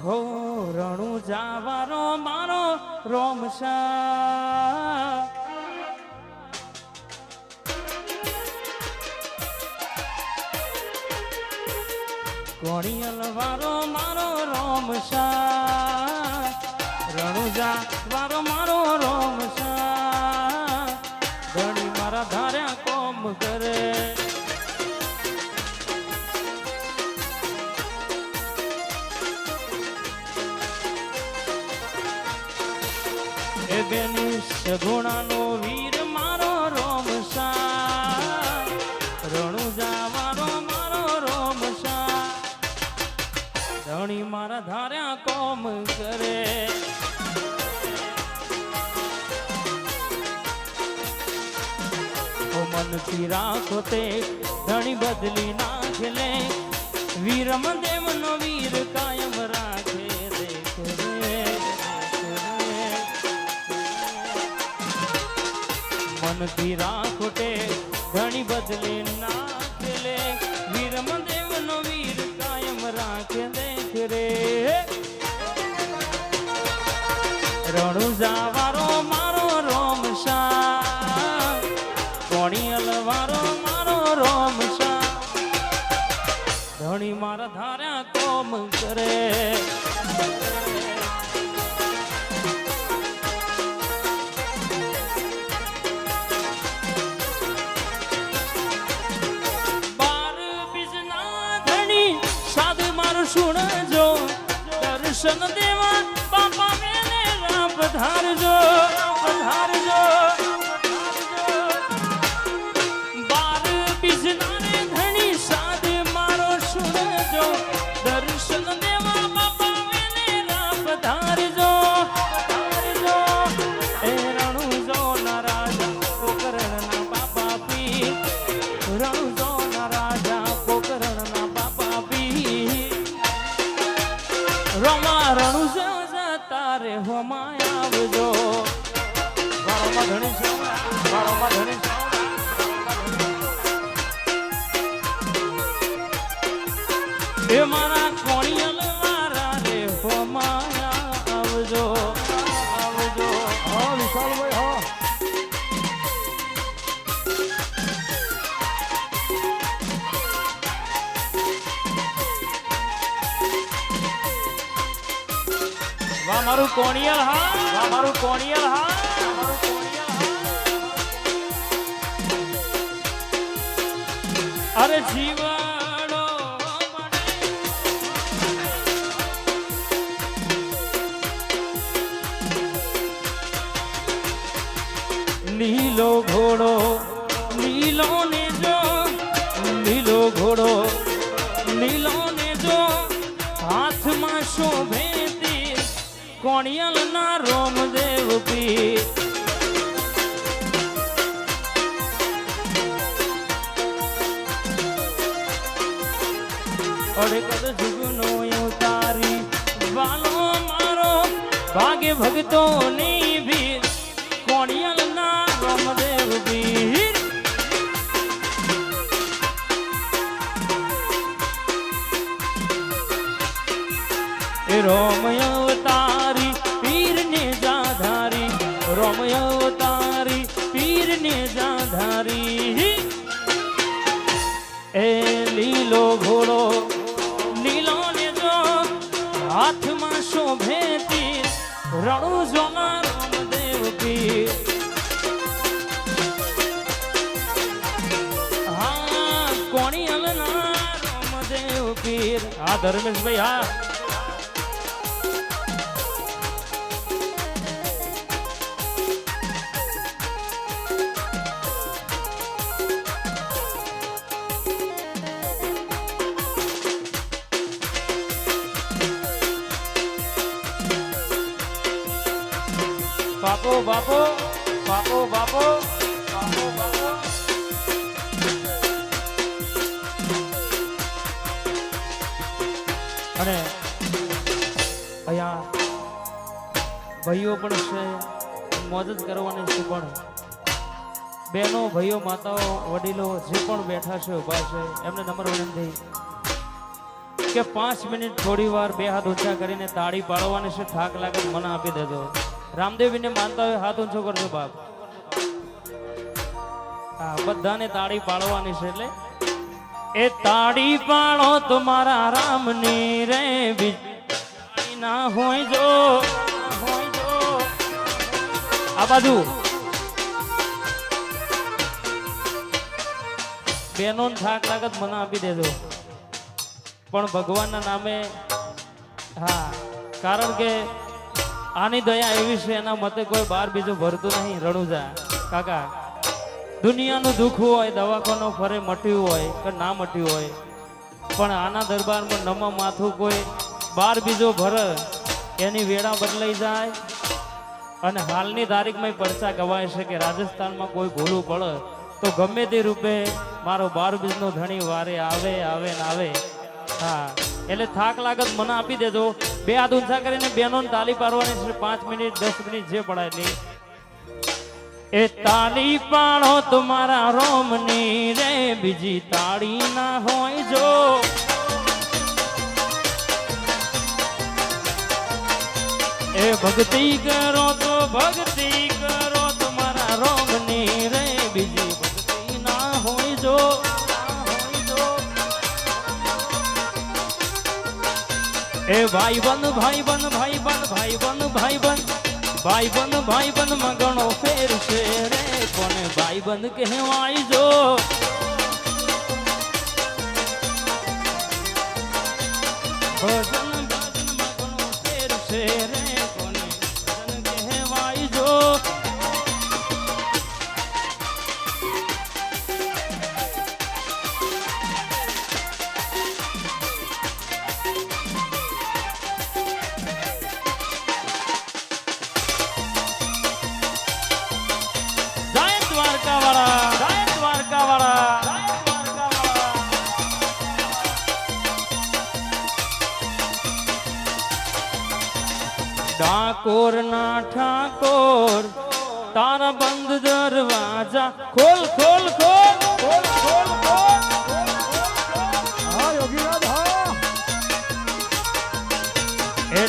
હો, રણુ જાવારો મારો રોમશા કોણિયલ વારો મારો રોમશા રણુજા વારો મારો રોમશા ધણી મારા ધાર્યા કોમ કરે. એ બેની સગુણાનો વીર મારો રોમશા રણુજા વારો મારો રોમશા ધણી મારા ધાર્યા કોમ કરે. મનથી રાખો તે ધણી બદલી નાખે લે. વીરમ દેવનો વીર રે. મનથી ઘણી બદલી નાખે લે વીરમ દેવનો વીર કાયમ રાખે દેખ રે રણુ જાવારો મારો રોમશા કોણી અલવારો મારો રોમશા ધણી મારા ધાર્યા કોમ કરે. દર્શન દેવા બાપા મેને રામ પધારજો પધારજો. એ મારા કોણિયલ મારા રે હોમાયા આવજો આવજો. હા વિશાલભાઈ હા. વાહ મારું કોણિયલ હા. વાહ મારું કોણિયલ હા. હા અરે જીવાડો લીલો ઘોડો લીલો ને જો લીલો ઘોડો લીલો ને જો હાથમાં શોભે તીર કોણિયલ ના રોમદેવ પીર અડકદ જુગનો ઉતારી વાલો મારો ભાગે ભક્તો જાધારી એ લીલો ઘોડો લીલો ને જો હાથમાં શોભે તીર રણુ જોના રામદેવ પીર હા, કોણી અલના રામદેવ પીર આ ધર્મેશભાઈ, હા. બાપો બાપો બાપો બાપો અને અહીંયા ભાઈઓ પણ છે મદદ કરવાની છે, પણ બહેનો, ભાઈઓ, માતાઓ, વડીલો જે પણ બેઠા છે ઊભા છે, એમને નંબર વિનંતી કે પાંચ મિનિટ થોડી વાર બે હાથ ઊંચા કરીને તાળી પાડવાની છે, થાક લાગે મને આપી દેજો. રામદેવીને માનતા હોય હાથ ઊંચો કરજો બાપ? હા બધાને તાળી પાડવાની છે એટલે એ તાળી પાડો તમારા રામની રે બીજી ના હોય જો હોય જો. આ બાજુ. બેનો થાક લાગત મને આપી દેજો. પણ ભગવાનના નામે, હા, કારણ કે આની દયા એવી છે, એના મતે કોઈ બાર બીજું ભરતું નહીં, રણુજા. કાકા, દુનિયાનું દુઃખ હોય, દવાખાનો ફરે, મટ્યું હોય, કે ના મટ્યું હોય, પણ આના દરબારમાં નમા માથું કોઈ બાર બીજો ભરે, એની વેળા બદલાઈ જાય. અને હાલની તારીખમાં પરચા ગવાય છે કે રાજસ્થાનમાં કોઈ ભૂલું પડે, તો ગમે તે રૂપે મારો બાર બીજનો ધણી વારે આવે આવે ને આવે. હા, એટલે થાક લાગત મને આપી દેજો. બે હાથ ઊંચા કરીને બેનો તાલી પાડવાની છે. પાંચ મિનિટ, દસ મિનિટ જે પડાય નહીં. એ તાલી પાડો તમારા રોમની રે, બીજી તાળી ના હોય જો. એ ભક્તિ કરો તો ભક્તિ એ ભાઈ બન ભાઈ બન ભાઈ બન ભાઈ બન ભાઈ બન ભાઈ બન ભાઈ બન મગણો ફેર છે રે. કોને ભાઈ બન કહેવાય જો ભજન ડાકોર ના ઠાકોર, તારા બંધ દરવાજા ખોલ ખોલ ખોલ ખોલ ખોલ ખોલ.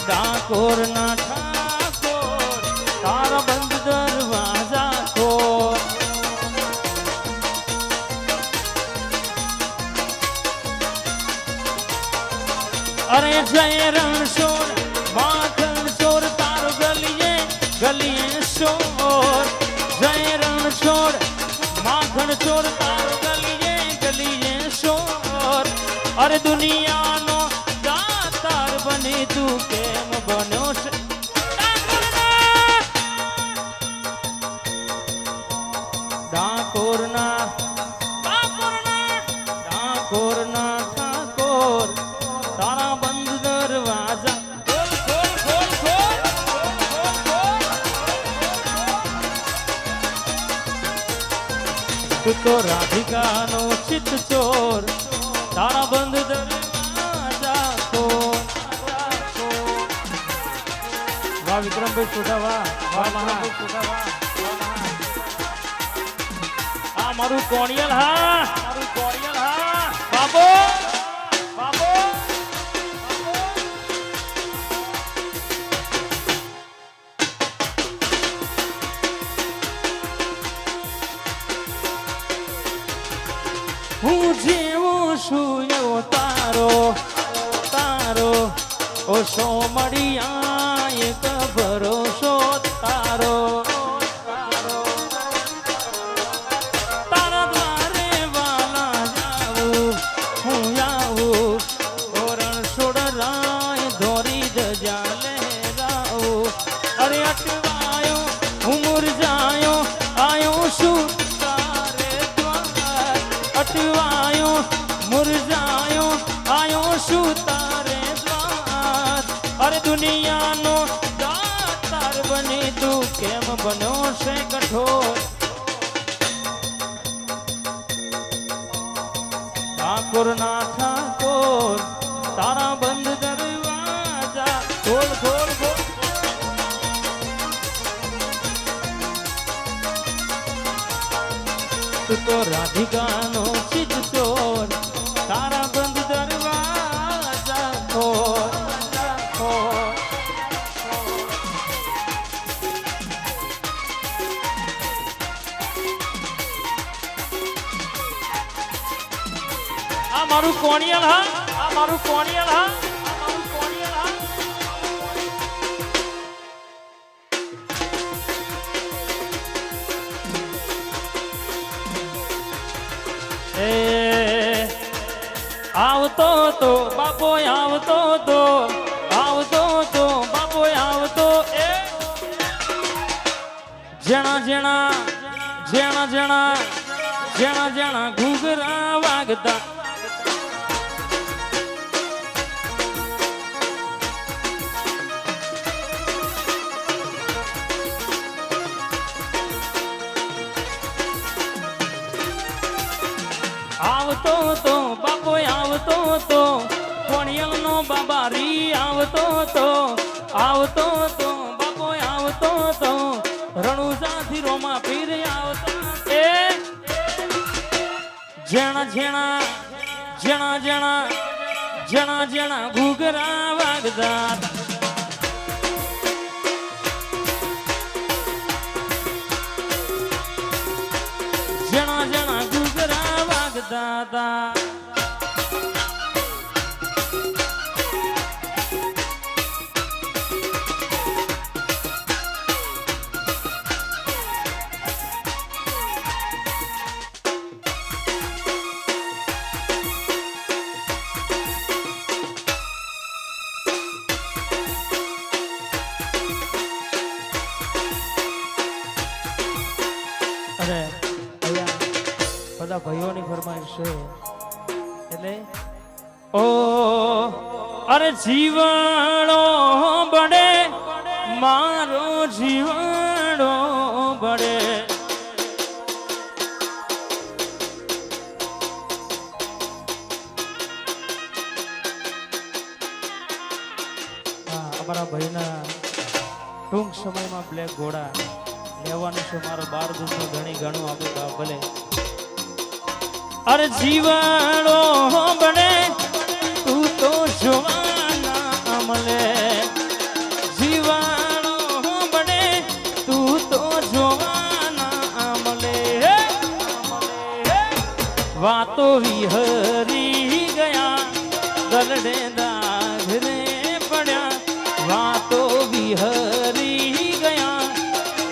ડાકોર ના ઠાકોર, તારા બંધ દરવાજા ખોલ. અરે જય રણછોડ ગલીએ શોર જય રણછોડ માખણ ચોર તારો ગલીએ ગલીએ શોર. અરે દુનિયાનો દાતાર બની તું કેમ બન્યો છે? ડાકોરના ડાકોરના તારા તું રાધિકાનો ચિત ચોર. તારા બંધ દરવાજા ખોલ વાહ વિક્રમભાઈ છોટા વાહ. વિક્રમભાઈ. આ મારું કોણિયલ હા. ઠાકોર ના ઠાકોર તારા બંધ દરવાજા ખોલ ખોલ ખોલ. તું તો રાધિકાનો મારું કોણિયલ, હા? આ મારું કોણિયલ, હા? આવતો તો બાપો આવતો તો આવતો તો બાપો આવતો એ. જણા જણા જણા જણા જણા જણા ઘૂઘરા વાગતા આવતો તો બાપો આવતો તો કોણિયલ નો બાબારી આવતો તો આવતો તો બાપો આવતો તો રણુજાથી રોમા પીર આવતો એ જેણા જેણા જેણા જેણા જેણા જેણા ઘૂઘરા વાગતા ઘૂઘરા વાગતા જીવાણો બડે મારો જીવાણો બડે અમારા ભાઈના ટૂંક સમયમાં બ્લેક ઘોડા લેવાનું છે. મારો બાર દૂધનો ઘણી ઘણું આપે તો ભલે. અરે જીવાણો બને તું તો જોવાના વાતો વિહરી ગયા દલડે દાઘરે પડ્યા વાતો વિહરી ગયા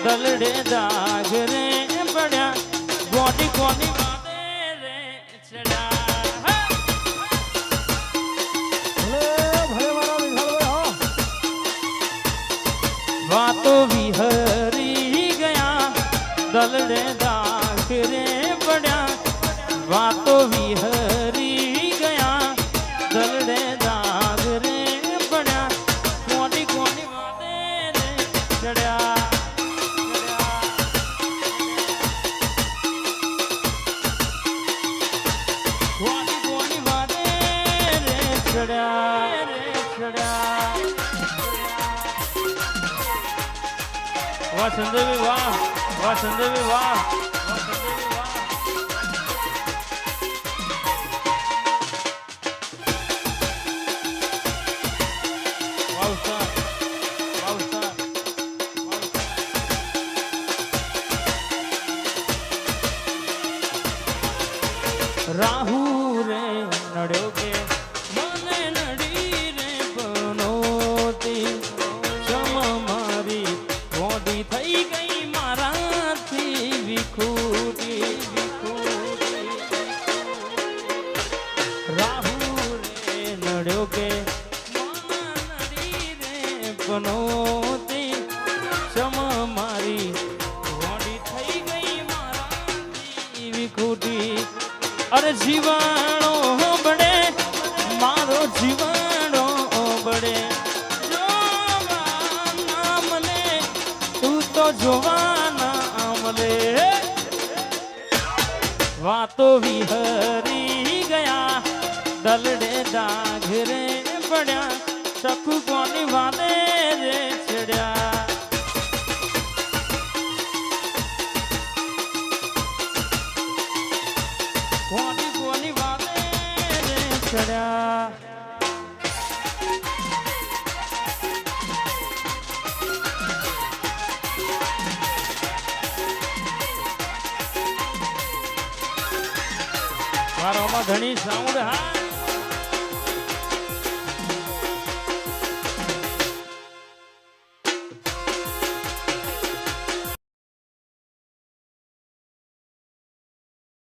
દલડે દાઘરે પડ્યા ગોડી ગોડી માતે રે ચડ્યા હે! ભલે વાતો વિહરી ગયા. દલડે દાખરે પડ્યા. કોની કોની વાતે ચડ્યા. કોની કોની વાતે ચડ્યા ચડ્યા વાહ સંદેવી વાહ વાહ સંદેવી વાહ. જોવાના મલે વાતો વિહરી ગયા દલડે દાઘરે પડ્યા સખુ કોની વાદે રે ચડ્યા કોની કોની વાદે રે ચડ્યા ઘણી સાઉન્ડ હા